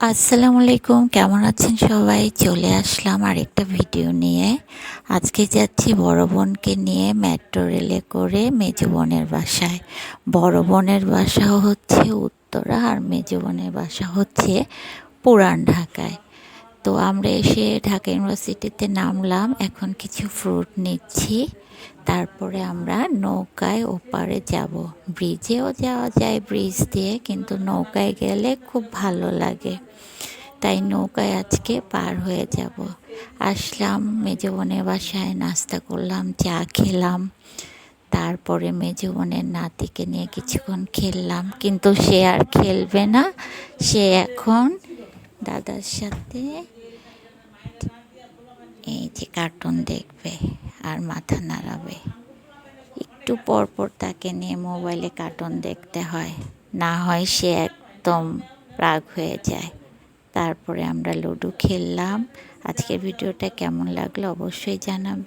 আসসালামু আলাইকুম কেমন আছেন সবাই? চলে আসলাম আর একটা ভিডিও নিয়ে। আজকে যাচ্ছি বড় বোনকে নিয়ে মেট্রো রেলে করে মেজো বোনের বাসায়। বড় বোনের বাসা হচ্ছে উত্তরা আর মেজো বোনের বাসা হচ্ছে পুরান ঢাকায়। তো আমরা এসে ঢাকা ইউনিভার্সিটিতে নামলাম। এখন কিছু ফ্রুট নিচ্ছি। তারপরে আমরা নৌকায় ওপারে যাব। ব্রিজেও যাওয়া যায় ব্রিজ দিয়ে, কিন্তু নৌকায় গেলে খুব ভালো লাগে। তাই নৌকায় আজকে পার হয়ে যাব। আসলাম মেজো বোনের বাসায় নাস্তা করলাম, চা খেলাম। তারপরে মেজো বোনের নাতিকে নিয়ে কিছুক্ষণ খেললাম। কিন্তু সে আর খেলবে না। সে এখন দাদার সাথে এই যে কার্টুন দেখবে আর মাথা নাড়াবে। একটু পর পর তাকে নিয়ে মোবাইলে কার্টুন দেখতে হয়। না হয় সে একদম রাগ হয়ে যায়। তারপরে আমরা লুডো খেললাম। আজকের ভিডিওটা কেমন লাগল অবশ্যই জানাবে।